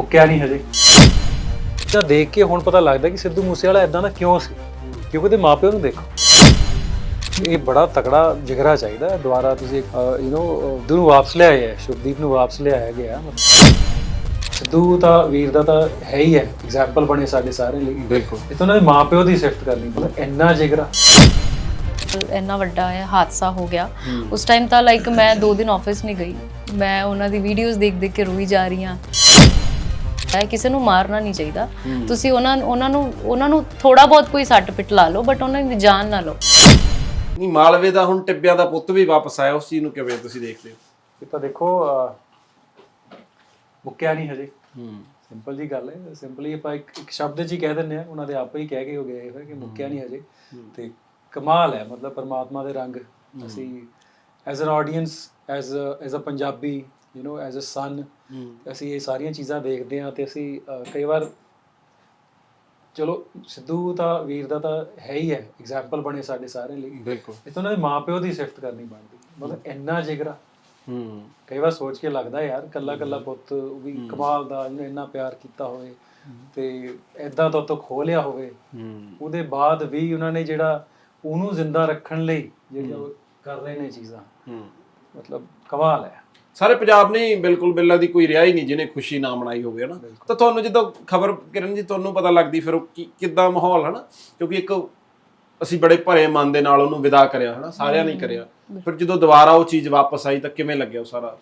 ਮੁੱਕਿਆ ਨਹੀਂ ਹਜੇ। ਤਾਂ ਦੇਖ ਕੇ ਹੁਣ ਪਤਾ ਲੱਗਦਾ ਕਿ ਸਿੱਧੂ ਮੂਸੇਵਾਲਾ ਇਦਾਂ ਦਾ ਕਿਉਂ ਸੀ? ਕਿਉਂਕਿ ਉਹਦੇ ਮਾਪਿਆਂ ਨੂੰ ਦੇਖੋ। ਇਹ ਬੜਾ ਤਕੜਾ ਜਿਗਰਾ ਚਾਹੀਦਾ। ਦੁਬਾਰਾ ਤੁਸੀਂ ਯੂ نو ਨੂੰ ਵਾਪਸ ਲਿਆਇਆ ਹੈ। ਸ਼ੁਭਦੀਪ ਨੂੰ ਵਾਪਸ ਲਿਆਇਆ ਗਿਆ। ਸਿੱਧੂ ਤਾਂ ਵੀਰ ਦਾ ਤਾਂ ਹੈ ਹੀ ਹੈ। ਐਗਜ਼ਾਮਪਲ ਬਣੇ ਸਾਡੇ ਸਾਰੇ ਲਈ। ਬਿਲਕੁਲ। ਇਹ ਤਾਂ ਉਹਨਾਂ ਦੇ ਮਾਪਿਓ ਦੀ ਸਿਫਤ ਕਰਨੀ ਮਤਲਬ ਇੰਨਾ ਜਿਗਰਾ। ਇੰਨਾ ਵੱਡਾ ਹੈ ਹਾਦਸਾ ਹੋ ਗਿਆ। ਉਸ ਟਾਈਮ ਤਾਂ ਲਾਈਕ ਮੈਂ 2 ਦਿਨ ਆਫਿਸ ਨਹੀਂ ਗਈ। ਮੈਂ ਉਹਨਾਂ ਦੀ ਵੀਡੀਓਜ਼ ਦੇਖ ਦੇਖ ਕੇ ਰੋਈ ਜਾ ਰਹੀ ਹਾਂ। ਹੈ ਕਿਸੇ ਨੂੰ ਮਾਰਨਾ ਨਹੀਂ ਚਾਹੀਦਾ। ਤੁਸੀਂ ਉਹਨਾਂ ਉਹਨਾਂ ਨੂੰ ਉਹਨਾਂ ਨੂੰ ਥੋੜਾ ਬਹੁਤ ਕੋਈ ਸੱਟ ਪਿੱਟ ਲਾ ਲਓ ਬਟ ਉਹਨਾਂ ਦੀ ਜਾਨ ਨਾ ਲਓ। ਨਹੀਂ ਮਾਲਵੇ ਦਾ ਹੁਣ ਟਿੱਬਿਆਂ ਦਾ ਪੁੱਤ ਵੀ ਵਾਪਸ ਆਇਆ ਉਸ ਚੀਜ਼ ਨੂੰ ਕਿਵੇਂ ਤੁਸੀਂ ਦੇਖਦੇ ਹੋ? ਇਹ ਤਾਂ ਦੇਖੋ ਮੁੱਕਿਆ ਨਹੀਂ ਹਜੇ। ਹੂੰ। ਸਿੰਪਲ ਜੀ ਗੱਲ ਹੈ ਸਿੰਪਲੀ ਆਪਾਂ ਇੱਕ ਇੱਕ ਸ਼ਬਦ 'ਚ ਹੀ ਕਹਿ ਦਿੰਦੇ ਆ ਉਹਨਾਂ ਦੇ ਆਪੇ ਹੀ ਕਹਿ ਕੇ ਹੋ ਗਏ ਹੋਏ ਕਿ ਮੁੱਕਿਆ ਨਹੀਂ ਹਜੇ। ਤੇ ਕਮਾਲ ਹੈ ਮਤਲਬ ਪਰਮਾਤਮਾ ਦੇ ਰੰਗ। ਅਸੀਂ as an audience as as a Punjabi you know as a son ਅਸੀਂ ਇਹ ਸਾਰੀਆਂ ਚੀਜ਼ਾਂ ਦੇਖਦੇ ਹਾਂ ਤੇ ਅਸੀਂ ਕਈ ਵਾਰ ਚਲੋ ਸਿੱਧੂ ਤਾਂ ਵੀਰ ਦਾ ਤਾਂ ਹੈ ਹੀ ਹੈ ਐਗਜ਼ਾਮਪਲ ਬਣੇ ਸਾਡੇ ਸਾਰੇ ਲਈ। ਬਿਲਕੁਲ। ਇਹ ਤਾਂ ਉਹਨਾਂ ਦੇ ਮਾਪਿਓ ਦੀ ਸਿਫਤ ਕਰਨੀ ਬਣਦੀ। ਮਤਲਬ ਇੰਨਾ ਜਿਗਰਾ। ਹੂੰ। ਕਈ ਵਾਰ ਸੋਚ ਕੇ ਲੱਗਦਾ ਯਾਰ ਕੱਲਾ ਕੱਲਾ ਪੁੱਤ ਉਹ ਵੀ ਕਮਾਲ ਦਾ ਜਿਹਨੇ ਇੰਨਾ ਪਿਆਰ ਕੀਤਾ ਹੋਵੇ ਤੇ ਐਦਾਂ ਤੋਂ ਤੋਂ ਖੋ ਲਿਆ ਹੋਵੇ। ਹੂੰ। ਉਹਦੇ ਬਾਅਦ ਵੀ ਉਹਨਾਂ ਨੇ ਜਿਹੜਾ ਉਹਨੂੰ ਜ਼ਿੰਦਾ ਰੱਖਣ ਲਈ ਜਿਹੜੀਆਂ ਕਰ ਰਹੇ ਨੇ ਚੀਜ਼ਾਂ। ਹੂੰ। ਮਤਲਬ ਕਮਾਲ ਹੈ। ਸਾਰੇ ਪੰਜਾਬ ਨੇ ਬਿਲਕੁਲ ਬਿੱਲਾ ਦੀ ਕੋਈ ਰਿਹਾ ਹੀ ਨਹੀਂ ਜਿਹਨੇ ਖੁਸ਼ੀ ਨਾ ਮਨਾਈ ਹੋਵੇ ਹਨਾ? ਤਾਂ ਤੁਹਾਨੂੰ ਜਦੋਂ ਖਬਰ ਕਿਰਨ ਜੀ ਤੁਹਾਨੂੰ ਪਤਾ ਲੱਗਦੀ ਫਿਰ ਉਹ ਕੀ- ਕਿੱਦਾਂ ਮਾਹੌਲ ਹਨਾ? ਕਿਉਂਕਿ ਇੱਕ ਅਸੀਂ ਬੜੇ ਭਰੇ ਮਨ ਦੇ ਨਾਲ ਉਹਨੂੰ ਵਿਦਾ ਕਰਿਆ ਹਨਾ? ਸਾਰਿਆਂ ਨੇ ਹੀ ਕਰਿਆ। ਫਿਰ ਜਦੋਂ ਦੁਬਾਰਾ ਉਹ ਚੀਜ਼ ਵਾਪਸ ਆਈ ਤਾਂ ਕਿਵੇਂ ਲੱਗਿਆ ਉਹ ਸਾਰਾ?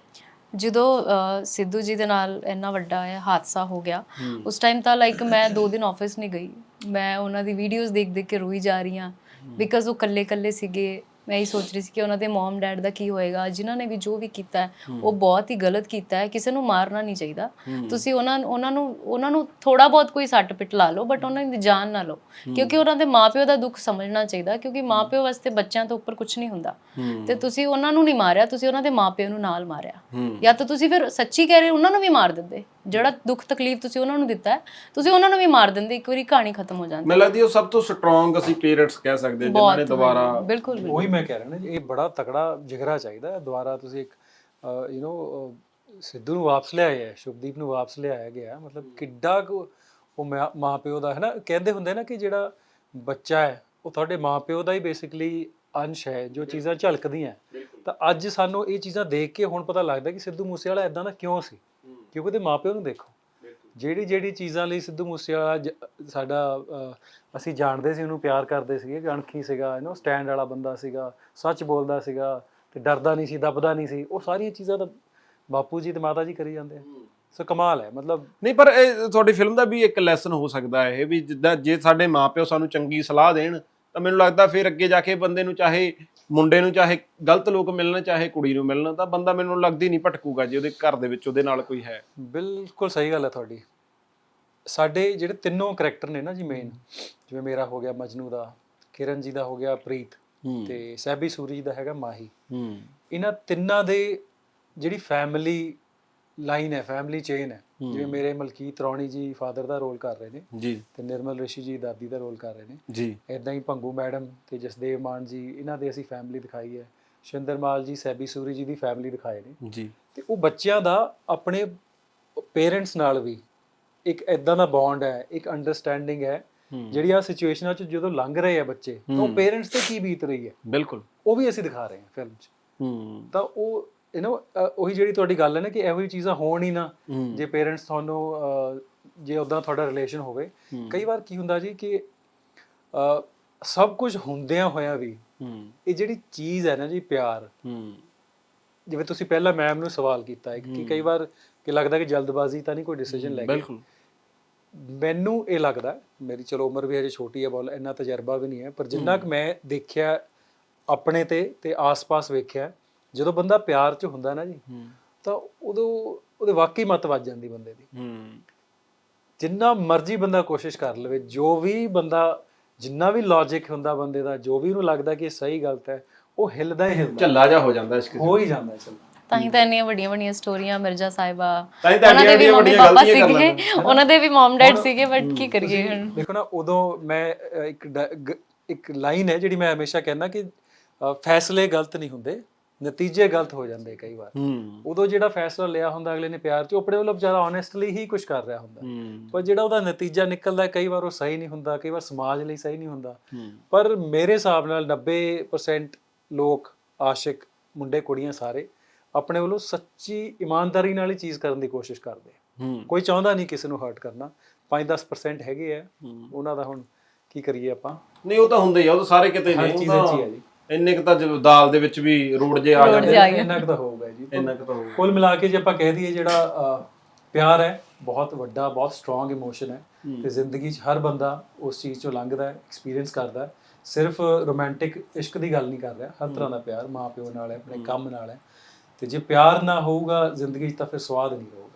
ਜਦੋਂ ਅਹ, ਸਿੱਧੂ ਜੀ ਦੇ ਨਾਲ ਇੰਨਾ ਵੱਡਾ ਹੈ ਹਾਦਸਾ ਹੋ ਗਿਆ ਉਸ ਟਾਈਮ ਤਾਂ ਲਾਈਕ ਮੈਂ 2 ਦਿਨ ਆਫਿਸ ਨਹੀਂ ਗਈ। ਮੈਂ ਉਹਨਾਂ ਦੀ ਵੀਡੀਓਜ਼ ਦੇਖ ਦੇਖ ਕੇ ਰੋਈ ਜਾ ਰਹੀ ਹਾਂ ਬਿਕਾਜ਼ ਉਹ ਕੱਲੇ ਕੱਲੇ ਸੀਗੇ। ਮੈਂ ਇਹ ਸੋਚ ਰਹੀ ਸੀ ਕਿ ਉਹਨਾਂ ਦੇ ਮਮ ਡੈਡ ਦਾ ਕੀ ਹੋਏਗਾ ਜਿਨ੍ਹਾਂ ਨੇ ਵੀ ਜੋ ਵੀ ਕੀਤਾ ਹੈ ਉਹ ਬਹੁਤ ਹੀ ਗਲਤ ਕੀਤਾ ਹੈ ਕਿਸੇ ਨੂੰ ਮਾਰਨਾ ਨਹੀਂ ਚਾਹੀਦਾ। ਤੁਸੀਂ ਉਹਨਾਂ ਉਹਨਾਂ ਨੂੰ ਉਹਨਾਂ ਨੂੰ ਥੋੜਾ ਬਹੁਤ ਕੋਈ ਸੱਟ ਪਿੱਟ ਲਾ ਲਓ ਬਟ ਉਹਨਾਂ ਦੀ ਜਾਨ ਨਾ ਲਓ। ਕਿਉਂਕਿ ਉਹਨਾਂ ਦੇ ਮਾਪਿਓ ਦਾ ਦੁੱਖ ਸਮਝਣਾ ਚਾਹੀਦਾ ਕਿਉਂਕਿ ਮਾਪਿਓ ਵਾਸਤੇ ਬੱਚਿਆਂ ਤੋਂ ਉੱਪਰ ਕੁਝ ਨਹੀਂ ਹੁੰਦਾ। ਤੇ ਤੁਸੀਂ ਉਹਨਾਂ ਨੂੰ ਨਹੀਂ ਮਾਰਿਆ ਤੁਸੀਂ ਉਹਨਾਂ ਦੇ ਮਾਪਿਆਂ ਨੂੰ ਨਾਲ ਮਾਰਿਆ। ਜਾਂ ਤਾਂ ਤੁਸੀਂ ਫਿਰ ਸੱਚੀ ਕਹਿ ਰਹੇ ਉਹਨਾਂ ਨੂੰ ਵੀ ਮਾਰ ਦਿੰਦੇ। ਜਿਹੜਾ ਦੁੱਖ ਤਕਲੀਫ ਤੁਸੀਂ ਉਹਨਾਂ ਨੂੰ ਦਿੱਤਾ ਹੈ ਤੁਸੀਂ ਉਹਨਾਂ ਨੂੰ ਵੀ ਮਾਰ ਦਿੰਦੇ ਇੱਕ ਵਾਰੀ ਕਹਾਣੀ ਖਤਮ ਹੋ ਜਾਂਦੀ। ਮੈਨੂੰ ਲੱਗਦੀ ਉਹ ਸਭ ਤੋਂ ਸਟਰੋਂਗ ਅਸੀਂ ਪੇਰੈਂਟਸ ਕਹਿ ਸਕਦੇ ਹਾਂ, ਜਿਨ੍ਹਾਂ ਨੇ ਦੁਬਾਰਾ ਬਿਲਕੁਲ ਬਿਲਕੁਲ। ਉਹੀ ਮੈਂ ਕਹਿ ਰਿਹਾ ਨਾ ਜੀ ਇਹ ਬੜਾ ਤਕੜਾ ਜਿਗਰਾ ਚਾਹੀਦਾ ਹੈ। ਦੁਬਾਰਾ ਤੁਸੀਂ ਇੱਕ ਯੂ نو ਸਿੱਧੂ ਨੂੰ ਵਾਪਸ ਲਿਆਇਆ ਹੈ ਸ਼ੁਭਦੀਪ ਨੂੰ ਵਾਪਸ ਲਿਆਇਆ ਗਿਆ ਮਤਲਬ ਕਿੱਡਾ ਕੁ ਉਹ ਮਾਂ- ਮਾਂ-ਪਿਓ ਦਾ ਹੈ ਨਾ? ਕਹਿੰਦੇ ਹੁੰਦੇ ਨਾ ਕਿ ਜਿਹੜਾ ਬੱਚਾ ਹੈ ਉਹ ਤੁਹਾਡੇ ਮਾਂ-ਪਿਓ ਦਾ ਹੀ ਬੇਸਿਕਲੀ ਅੰਸ਼ ਹੈ ਜੋ ਚੀਜ਼ਾਂ ਝਲਕਦੀਆਂ। ਤਾਂ ਅੱਜ ਸਾਨੂੰ ਇਹ ਚੀਜ਼ਾਂ ਦੇਖ ਕੇ ਹੁਣ ਪਤਾ ਲੱਗਦਾ ਕਿ ਸਿੱਧੂ ਮੂਸੇਵਾਲਾ ਇਦਾਂ ਦਾ ਕਿਉਂ ਸੀ? ਕਿਉਂਕਿ ਉਹਦੇ ਮਾਪਿਓ ਨੂੰ ਦੇਖੋ। ਜਿਹੜੀ ਜਿਹੜੀ ਚੀਜ਼ਾਂ ਲਈ ਸਿੱਧੂ ਮੂਸੇਵਾਲਾ ਸਾਡਾ ਅਸੀਂ ਜਾਣਦੇ ਸੀ ਉਹਨੂੰ ਪਿਆਰ ਕਰਦੇ ਸੀਗੇ ਕਿ ਅਣਖੀ ਸੀਗਾ ਯੂ نو ਸਟੈਂਡ ਵਾਲਾ ਬੰਦਾ ਸੀਗਾ ਸੱਚ ਬੋਲਦਾ ਸੀਗਾ ਤੇ ਡਰਦਾ ਨਹੀਂ ਸੀ ਦੱਬਦਾ ਨਹੀਂ ਸੀ ਉਹ ਸਾਰੀਆਂ ਚੀਜ਼ਾਂ ਤਾਂ ਬਾਪੂ ਜੀ ਤੇ ਮਾਤਾ ਜੀ ਕਰੀ ਜਾਂਦੇ ਆ। ਸੋ ਕਮਾਲ ਹੈ ਮਤਲਬ ਨਹੀਂ ਪਰ ਇਹ ਤੁਹਾਡੀ ਫਿਲਮ ਦਾ ਵੀ ਇੱਕ ਲੈਸਨ ਹੋ ਸਕਦਾ ਹੈ ਇਹ ਵੀ ਜਿੱਦਾਂ ਜੇ ਸਾਡੇ ਮਾਪਿਓ ਸਾਨੂੰ ਚੰਗੀ ਸਲਾਹ ਦੇਣ ਤਾਂ ਮੈਨੂੰ ਲੱਗਦਾ ਫਿਰ ਅੱਗੇ ਜਾ ਕੇ ਬੰਦੇ ਨੂੰ ਚਾਹੇ ਮੁੰਡੇ ਨੂੰ ਚਾਹੇ ਗਲਤ ਲੋਕ ਮਿਲਣ ਚਾਹੇ ਕੁੜੀ ਨੂੰ ਮਿਲਣ ਤਾਂ ਬੰਦਾ ਮੈਨੂੰ ਲੱਗਦੀ ਨਹੀਂ ਭਟਕੂਗਾ ਜੇ ਉਹਦੇ ਘਰ ਦੇ ਵਿੱਚ ਉਹਦੇ ਨਾਲ ਕੋਈ ਹੈ। ਬਿਲਕੁਲ ਸਹੀ ਗੱਲ ਹੈ ਤੁਹਾਡੀ। ਸਾਡੇ ਜਿਹੜੇ ਤਿੰਨੋਂ ਕਰੈਕਟਰ ਨੇ ਨਾ ਜੀ ਮੇਨ ਜਿਵੇਂ ਮੇਰਾ ਹੋ ਗਿਆ ਮਜਨੂ ਦਾ ਕਿਰਨ ਜੀ ਦਾ ਹੋ ਗਿਆ ਪ੍ਰੀਤ ਤੇ ਸਹਿਬੀ ਸੂਰੀ ਜੀ ਦਾ ਹੈਗਾ ਮਾਹੀ। ਇਹਨਾਂ ਤਿੰਨਾਂ ਦੇ ਜਿਹੜੀ ਫੈਮਿਲੀ ਲਾਈਨ ਹੈ ਫੈਮਿਲੀ ਚੇਨ ਹੈ ਜਿਵੇਂ ਮੇਰੇ ਮਲਕੀਤ ਰੌਣੀ ਜੀ ਫਾਦਰ ਦਾ ਰੋਲ ਕਰ ਰਹੇ ਨੇ ਜੀ। ਤੇ ਨਿਰਮਲ ਰਿਸ਼ੀ ਜੀ ਦਾਦੀ ਦਾ ਰੋਲ ਕਰ ਰਹੇ ਨੇ। ਜੀ। ਇਦਾਂ ਹੀ ਭੰਗੂ ਮੈਡਮ ਤੇ ਜਸਦੇਵ ਮਾਨ ਜੀ ਇਹਨਾਂ ਦੇ ਅਸੀਂ ਫੈਮਿਲੀ ਦਿਖਾਈ ਹੈ। ਸ਼ਿੰਦਰਮਾਲ ਜੀ ਸੈਬੀ ਸੂਰੀ ਜੀ ਦੀ ਫੈਮਿਲੀ ਦਿਖਾਏ ਨੇ। ਜੀ। ਤੇ ਉਹ ਬੱਚਿਆਂ ਦਾ ਆਪਣੇ ਪੇਰੈਂਟਸ ਨਾਲ ਵੀ ਇੱਕ ਇਦਾਂ ਦਾ ਬੌਂਡ ਹੈ ਇੱਕ ਅੰਡਰਸਟੈਂਡਿੰਗ ਹੈ ਜਿਹੜੀ ਆ ਸਿਚੁਏਸ਼ਨਾਂ ਚ ਜਦੋਂ ਲੰਘ ਰਹੇ ਆ ਬੱਚੇ ਤਾਂ ਉਹ ਪੇਰੈਂਟਸ ਤੇ ਕੀ ਬੀਤ ਰਹੀ ਹੈ? ਬਿਲਕੁਲ। ਉਹ ਵੀ ਅਸੀਂ ਦਿਖਾ ਰਹੇ ਹਾਂ ਫਿਲਮ 'ਚ। ਹੂੰ। ਤਾਂ ਉਹ ਯੂ نو ਉਹੀ ਜਿਹੜੀ ਤੁਹਾਡੀ ਗੱਲ ਹੈ ਨਾ ਕਿ ਇਹੋ ਜਿਹੀ ਚੀਜ਼ਾਂ ਹੋਣ ਹੀ ਨਾ। ਜੇ ਪੇਰੈਂਟਸ ਤੁਹਾਨੂੰ ਜੇ ਉਦਾਂ ਤੁਹਾਡਾ ਰਿਲੇਸ਼ਨ ਹੋਵੇ। ਕਈ ਵਾਰ ਕੀ ਹੁੰਦਾ ਜੀ ਕਿ ਸਭ ਕੁਝ ਹੁੰਦਿਆਂ ਹੋਇਆਂ ਵੀ ਇਹ ਜਿਹੜੀ ਚੀਜ਼ ਹੈ ਨਾ ਜੀ ਪਿਆਰ। ਜਿਵੇਂ ਤੁਸੀਂ ਪਹਿਲਾਂ ਮੈਮ ਨੂੰ ਸਵਾਲ ਕੀਤਾ ਹੈ ਕਿ ਕਈ ਵਾਰ ਕਿ ਲੱਗਦਾ ਕਿ ਜਲਦਬਾਜ਼ੀ ਤਾਂ ਨਹੀਂ ਕੋਈ ਡਿਸੀਜਨ ਲੈ ਕੇ। ਬਿਲਕੁਲ। ਮੈਨੂੰ ਇਹ ਲੱਗਦਾ ਮੇਰੀ ਚਲੋ ਉਮਰ ਵੀ ਹਜੇ ਛੋਟੀ ਹੈ ਬਹੁਤ ਇੰਨਾ ਤਜਰਬਾ ਵੀ ਨਹੀਂ ਹੈ ਪਰ ਜਿੰਨਾ ਕਿ ਮੈਂ ਦੇਖਿਆ ਆਪਣੇ ਤੇ ਤੇ ਆਸ-ਪਾਸ ਵੇਖਿਆ ਜਦੋਂ ਬੰਦਾ ਪਿਆਰ 'ਚ ਹੁੰਦਾ ਨਾ ਜੀ ਤਾਂ ਉਦੋਂ ਉਹਦੇ ਵਾਕਈ ਮਤ ਵੱਜ ਜਾਂਦੀ ਬੰਦੇ ਦੀ। ਹੂੰ। ਜਿੰਨਾ ਮਰਜ਼ੀ ਬੰਦਾ ਕੋਸ਼ਿਸ਼ ਕਰ ਲਵੇ ਜੋ ਵੀ ਬੰਦਾ ਜਿੰਨਾ ਵੀ ਲੌਜੀਕ ਹੁੰਦਾ ਬੰਦੇ ਦਾ ਜੋ ਵੀ ਉਹਨੂੰ ਲੱਗਦਾ ਕਿ ਇਹ ਸਹੀ ਗਲਤ ਹੈ ਉਹ ਹਿਲਦਾ ਹੀ ਹਿਲਦਾ। ਝੱਲਾ ਜਾ ਹੋ ਜਾਂਦਾ ਇਸ਼ਕ ਹੋ ਹੀ ਜਾਂਦਾ ਚਲ ਤਾਂ ਹੀ ਤਾਂ ਇੰਨੀਆਂ ਵੱਡੀਆਂ ਵੱਡੀਆਂ ਸਟੋਰੀਆਂ ਮਿਰਜ਼ਾ ਸਾਹਿਬਾ। ਉਹਨਾਂ ਦੇ ਵੀ ਮੰਮੀ ਵੱਡੀਆਂ ਪਾਪਾ ਸੀਗੇ। ਉਹਨਾਂ ਦੇ ਵੀ ਮਮ ਡੈਡ ਸੀਗੇ ਬਟ ਕੀ ਕਰੀਏ ਹੁਣ? ਦੇਖੋ ਨਾ ਉਦੋਂ ਮੈਂ ਇੱਕ ਇੱਕ ਲਾਈਨ ਹੈ ਜਿਹੜੀ ਮੈਂ ਹਮੇਸ਼ਾ ਕਹਿੰਦਾ ਕਿ ਫੈਸਲੇ ਗਲਤ ਨਹੀਂ ਹੁੰਦੇ। ਨਤੀਜੇ ਗਲਤ ਹੋ ਜਾਂਦੇ ਕਈ ਵਾਰ। ਹੂੰ। ਉਦੋਂ ਜਿਹੜਾ ਫੈਸਲਾ ਲਿਆ ਹੁੰਦਾ ਅਗਲੇ ਨੇ ਪਿਆਰ 'ਚ ਉਹ ਆਪਣੇ ਵੱਲੋਂ ਵਿਚਾਰਾ ਓਨੈਸਟਲੀ ਹੀ ਕੁਝ ਕਰ ਰਿਹਾ ਹੁੰਦਾ। ਪਰ ਜਿਹੜਾ ਉਹਦਾ ਨਤੀਜਾ ਨਿਕਲਦਾ ਕਈ ਵਾਰ ਉਹ ਸਹੀ ਨਹੀਂ ਹੁੰਦਾ ਕਈ ਵਾਰ ਸਮਾਜ ਲਈ ਸਹੀ ਨਹੀਂ ਹੁੰਦਾ। ਪਰ ਮੇਰੇ ਹਿਸਾਬ ਨਾਲ 90% ਲੋਕ ਆਸ਼ਿਕ ਮੁੰਡੇ ਕੁੜੀਆਂ ਸਾਰੇ ਆਪਣੇ ਵੱਲੋਂ ਸੱਚੀ ਇਮਾਨਦਾਰੀ ਨਾਲ ਹੀ ਚੀਜ਼ ਕਰਨ ਦੀ ਕੋਸ਼ਿਸ਼ ਕਰਦੇ ਕੋਈ ਚਾਹੁੰਦਾ ਨਹੀਂ ਕਿਸੇ ਨੂੰ ਹਰਟ ਕਰਨਾ। 5-10% ਹੈਗੇ ਆ। ਉਹਨਾਂ ਦਾ ਹੁਣ ਕੀ ਕਰੀਏ ਆਪਾਂ? ਨਹੀਂ ਉਹ ਤਾਂ ਹੁੰਦੇ ਹੀ ਆ ਉਹ ਤਾਂ ਸਾਰੇ ਕਿਤੇ ਹਰ ਨੇ ਚੀਜ਼ ਵਿੱਚ ਤਾਂ ਹੀ ਆ ਜੀ। ਇੰਨੇ ਕੁ ਤਾਂ ਜਦੋਂ ਦਾਲ ਦੇ ਵਿੱਚ ਵੀ ਰੋਡ ਜੇ ਆ ਜਾਂਦੇ ਜੇ ਆ ਗਏ। ਇੰਨਾ ਕੁ ਤਾਂ ਹੋਊਗਾ ਜੀ। ਇੰਨਾ ਕੁ ਤਾਂ ਹੋਊ। ਕੁੱਲ ਮਿਲਾ ਕੇ ਜੇ ਆਪਾਂ ਕਹਿ ਦਈਏ ਜਿਹੜਾ ਅਹ, ਪਿਆਰ ਹੈ ਬਹੁਤ ਵੱਡਾ ਬਹੁਤ ਸਟਰੋਂਗ ਇਮੋਸ਼ਨ ਹੈ ਤੇ ਜ਼ਿੰਦਗੀ 'ਚ ਹਰ ਬੰਦਾ ਉਸ ਚੀਜ਼ ਚੋਂ ਲੰਘਦਾ ਹੈ ਐਕਸਪੀਰੀਅੰਸ ਕਰਦਾ ਹੈ। ਸਿਰਫ ਰੋਮਾਂਟਿਕ ਇਸ਼ਕ ਦੀ ਗੱਲ ਨਹੀਂ ਕਰ ਰਿਹਾ ਹਰ ਤਰ੍ਹਾਂ ਦਾ ਪਿਆਰ ਮਾਂ ਪਿਓ ਨਾਲ ਹੈ ਆਪਣੇ ਕੰਮ ਨਾਲ ਹੈ। ਤੇ ਜੇ ਪਿਆਰ ਨਾ ਹੋਊਗਾ ਜ਼ਿੰਦਗੀ 'ਚ ਤਾਂ ਫਿਰ ਸਵਾਦ ਨਹੀਂ ਰਹੂਗਾ